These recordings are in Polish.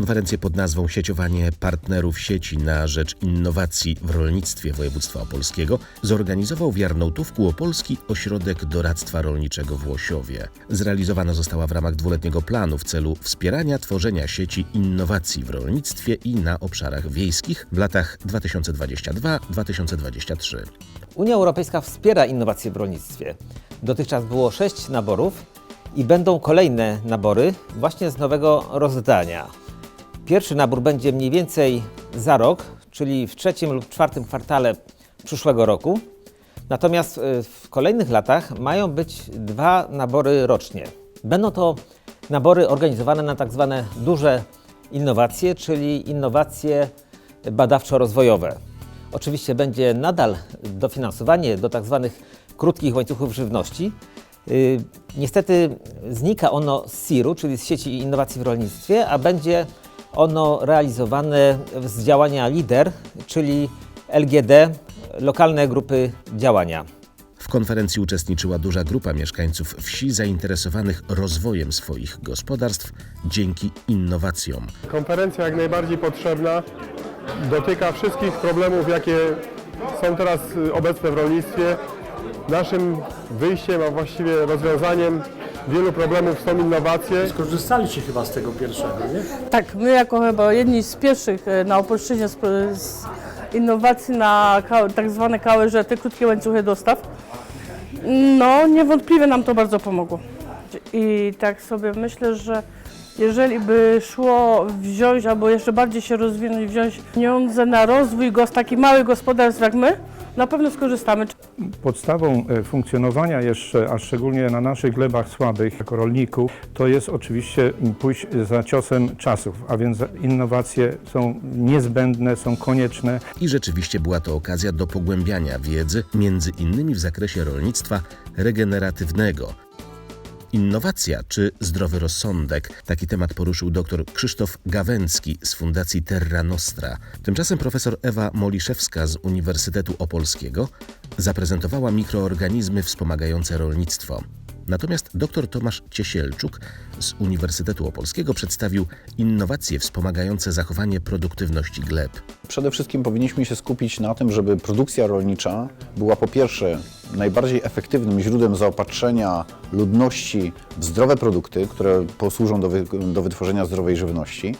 Konferencję pod nazwą Sieciowanie partnerów sieci na rzecz innowacji w rolnictwie województwa opolskiego zorganizował w Jarnołtówku Opolski Ośrodek Doradztwa Rolniczego w Łosiowie. Zrealizowana została w ramach dwuletniego planu w celu wspierania tworzenia sieci innowacji w rolnictwie i na obszarach wiejskich w latach 2022-2023. Unia Europejska wspiera innowacje w rolnictwie. Dotychczas było sześć naborów i będą kolejne nabory właśnie z nowego rozdania. Pierwszy nabór będzie mniej więcej za rok, czyli w trzecim lub czwartym kwartale przyszłego roku. Natomiast y, w kolejnych latach mają być dwa nabory rocznie. Będą to nabory organizowane na tak zwane duże innowacje, czyli innowacje badawczo-rozwojowe. Oczywiście będzie nadal dofinansowanie do tak zwanych krótkich łańcuchów żywności. Yy, Niestety znika ono z SIR-u, czyli z sieci innowacji w rolnictwie, a będzie ono realizowane z działania LIDER, czyli LGD, lokalne grupy działania. W konferencji uczestniczyła duża grupa mieszkańców wsi zainteresowanych rozwojem swoich gospodarstw dzięki innowacjom. Konferencja jak najbardziej potrzebna. Dotyka wszystkich problemów, jakie są teraz obecne w rolnictwie. Naszym wyjściem, a właściwie rozwiązaniem wielu problemów są innowacje. Skorzystaliście chyba z tego pierwszego, nie? Tak, my jako chyba jedni z pierwszych e, na Opolszczyźnie z, z innowacji na ka- tak zwane KLŻ, te krótkie łańcuchy dostaw, no niewątpliwie nam to bardzo pomogło. I tak sobie myślę, że jeżeli by szło wziąć, albo jeszcze bardziej się rozwinąć, wziąć pieniądze na rozwój gos, takich małych gospodarstw jak my, na pewno skorzystamy. Podstawą e, funkcjonowania jeszcze, a szczególnie na naszych glebach słabych jako rolników, to jest oczywiście pójść za ciosem czasów, a więc innowacje są niezbędne, są konieczne. I rzeczywiście była to okazja do pogłębiania wiedzy, między innymi w zakresie rolnictwa regeneratywnego. Innowacja czy zdrowy rozsądek? Taki temat poruszył dr Krzysztof Gawęcki z Fundacji Terra Nostra. Tymczasem profesor Ewa Moliszewska z Uniwersytetu Opolskiego zaprezentowała mikroorganizmy wspomagające rolnictwo. Natomiast dr Tomasz Ciesielczuk z Uniwersytetu Opolskiego przedstawił innowacje wspomagające zachowanie produktywności gleb. Przede wszystkim powinniśmy się skupić na tym, żeby produkcja rolnicza była po pierwsze najbardziej efektywnym źródłem zaopatrzenia ludności w zdrowe produkty, które posłużą do, wy, do wytworzenia zdrowej żywności,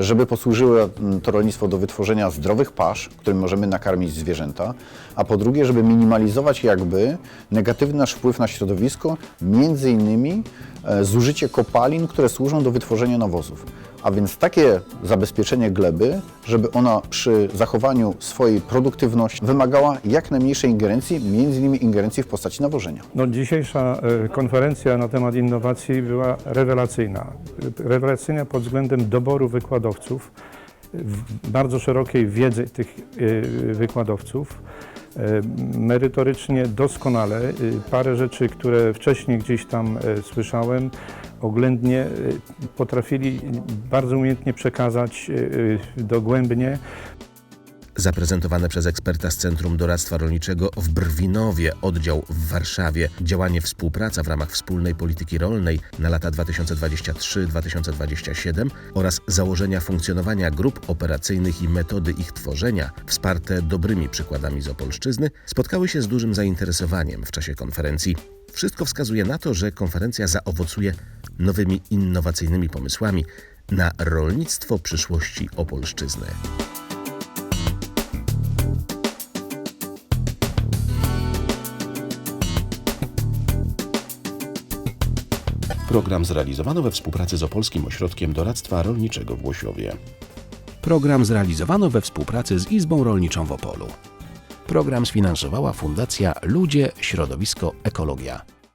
żeby posłużyło mm, to rolnictwo do wytworzenia zdrowych pasz, którym możemy nakarmić zwierzęta, a po drugie, żeby minimalizować jakby negatywny nasz wpływ na środowisko, między innymi e, zużycie kopalin, które służą do wytworzenia nawozów. A więc takie zabezpieczenie gleby, żeby ona przy zachowaniu swojej produktywności wymagała jak najmniejszej ingerencji, między innymi ingerencji w postaci nawożenia. No, dzisiejsza e, konferencja na temat innowacji była rewelacyjna. Rewelacyjna pod względem doboru wykładowców, bardzo szerokiej wiedzy tych e, wykładowców. E, Merytorycznie doskonale. Parę rzeczy, które wcześniej gdzieś tam słyszałem, oględnie e, potrafili bardzo umiejętnie przekazać e, dogłębnie. Zaprezentowane przez eksperta z Centrum Doradztwa Rolniczego w Brwinowie, oddział w Warszawie, działanie współpraca w ramach wspólnej polityki rolnej na lata 2023-2027 oraz założenia funkcjonowania grup operacyjnych i metody ich tworzenia, wsparte dobrymi przykładami z Opolszczyzny, spotkały się z dużym zainteresowaniem w czasie konferencji. Wszystko wskazuje na to, że konferencja zaowocuje nowymi innowacyjnymi pomysłami na rolnictwo przyszłości Opolszczyzny. Program zrealizowano we współpracy z Opolskim Ośrodkiem Doradztwa Rolniczego w Łosiowie. Program zrealizowano we współpracy z Izbą Rolniczą w Opolu. Program sfinansowała Fundacja Ludzie, Środowisko, Ekologia.